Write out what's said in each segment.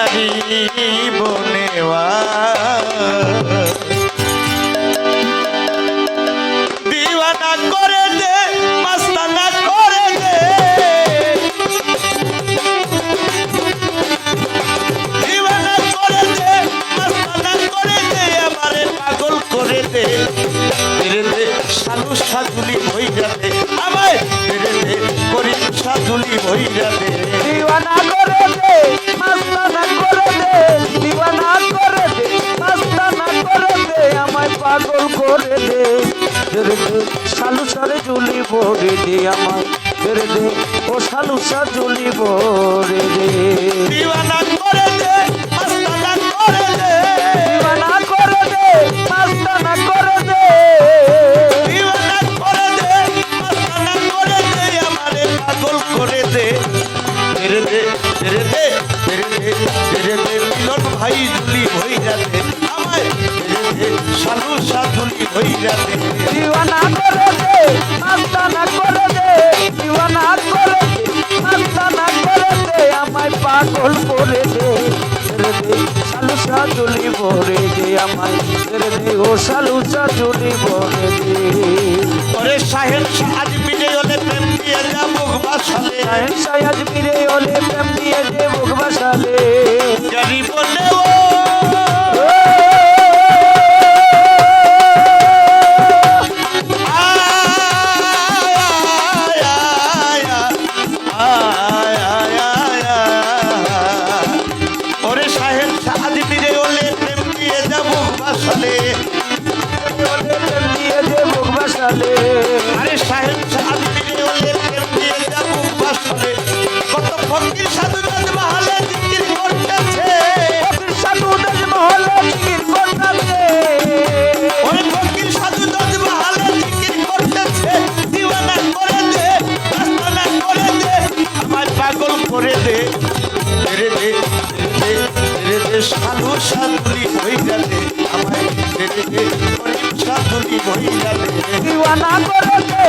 મારી બોનેવા. ভরে দে রে দে ও শালু সা জুলি ভরে দে দিওয়ানা করে দে মাস্তানা করে দে। দিওয়ানা করে দে মাস্তানা করে দে। দিওয়ানা করে দে মাস্তানা করে দে আমারে পাগল করে দে। তেরে দে তেরে দে তেরে দে তেরে দে মিলন ভাই জুলি ভইরা দে। আমায় তেরে দে সালু সাজুলি ভইরা দে। দিওয়ানা করে দে শালু সাজুলি ভরে দে আমায়। রে দে ও শালু সাজুলি ভরে দে। ওরে সাহেব আজ মিলে ওলে প্রেম দিয়ে যাব বাসালে। সাহেব আজ মিলে ওলে প্রেম দিয়ে দে বাসালে। গরিব বলে ও বাসালে। হই যাবে দিওয়ানা করে দে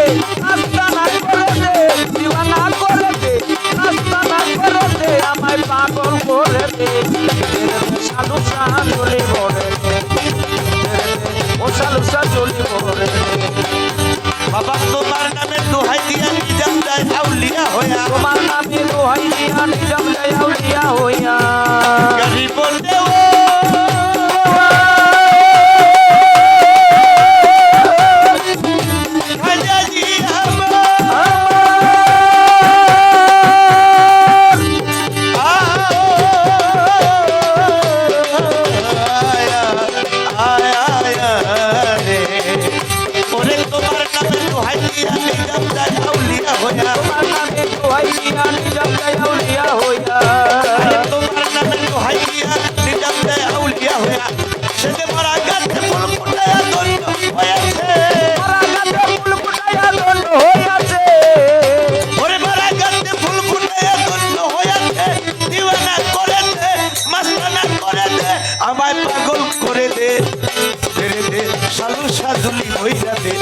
ভইরা দে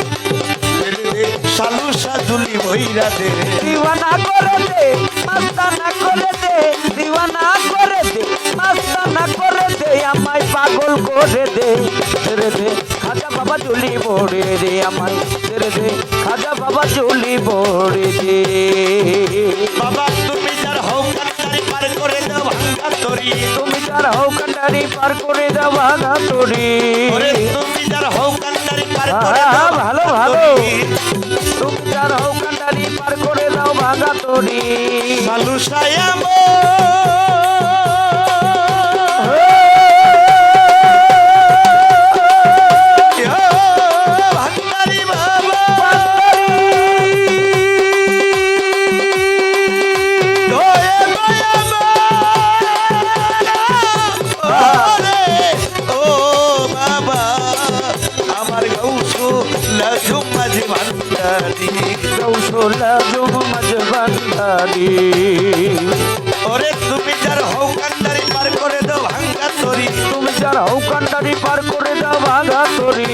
সালু সাজুলি ভইরা দে দিওয়ানা করে দে মাস্তানা করে দে দিওয়ানা করে দে মাস্তানা করে দে আমায় পাগল করে দে। রে দে খাজা বাবা জুলি ভরে দে আমায়। রে দে খাজা বাবা জুলি ভরে দে। বাবা তুমি যার কান্তারি পার করে দাও ভাঙ্গা তরি। তুমি যার কান্ডারি পার করে দাও তোরি। তুমি যার হও কান্তারি পার করে হ্যাঁ, দাও ভালো, ভালো। হও কান্ডারি পার করে দাও ভাঙা তরি। সালু সায়াম কৌশলা জুম মজবান্ধারি ওরে তুমি যার হও কান্ডারি পার করে দাও ভাঙ্গা তরি। তুমি যার হও পার করে দাও ভাগা তোরি।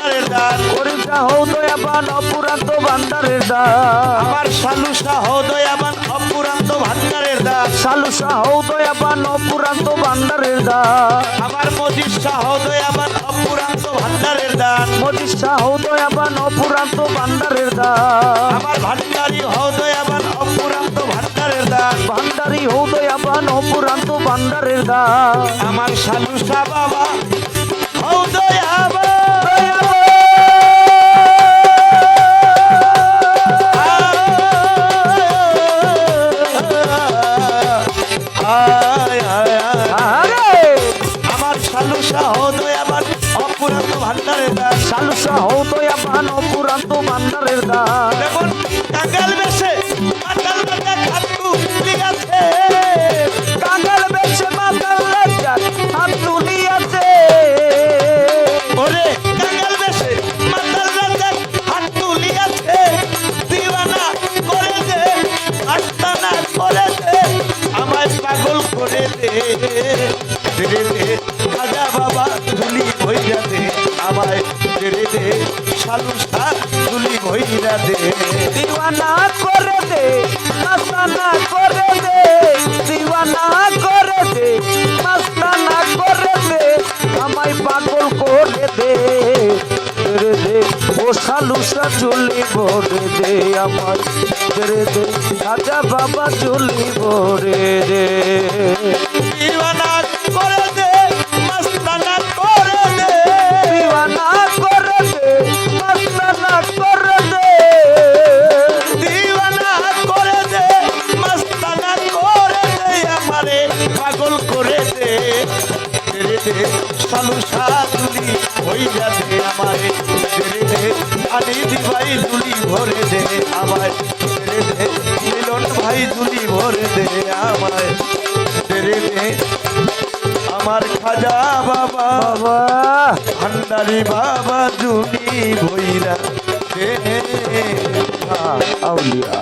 ভান্ডারের দান করিমটা হও দয়াবান অপুরান্ত ভান্ডারের দা আমার সালু শাহ দয়াবান অপুরান্ত ভান্ডারের দান সালুসা হও দয়াবান অপুরান্ত ভান্ডারের দা আমার মজিদ শাহ হও দয়াবান অপুরান্ত ভান্ডারের দান মজিষা হও দয়াবান অপুরান্ত ভান্ডারের দা আমার ভান্ডারি হও দয়াবান অপুরান্ত ভান্ডারের দান ভান্ডারি হও দয়াবান অপুরান্ত ভান্ডারের দা আমার সালু শাহ বাবা দা দেখুন কাঙ্গাল বেশে ভইরা দে। দিওয়ানা করে দে মাস্তানা করে দে। দিওয়ানা করে দে মাস্তানা করে দে, আমায় পাগল করে দে। রে দে, ও সালুসা ঝুলি ভরে দে আমার রে দে, রাজা বাবা ঝুলি ভরে দে। দিওয়ানা করে ভরে দে আমায় মিলন ভাই দুলি ভরে দে আমায় দে দে আমার খাজা বাবা বাবা ভান্ডারি বাবা জুনি ভৈরা আউলিয়া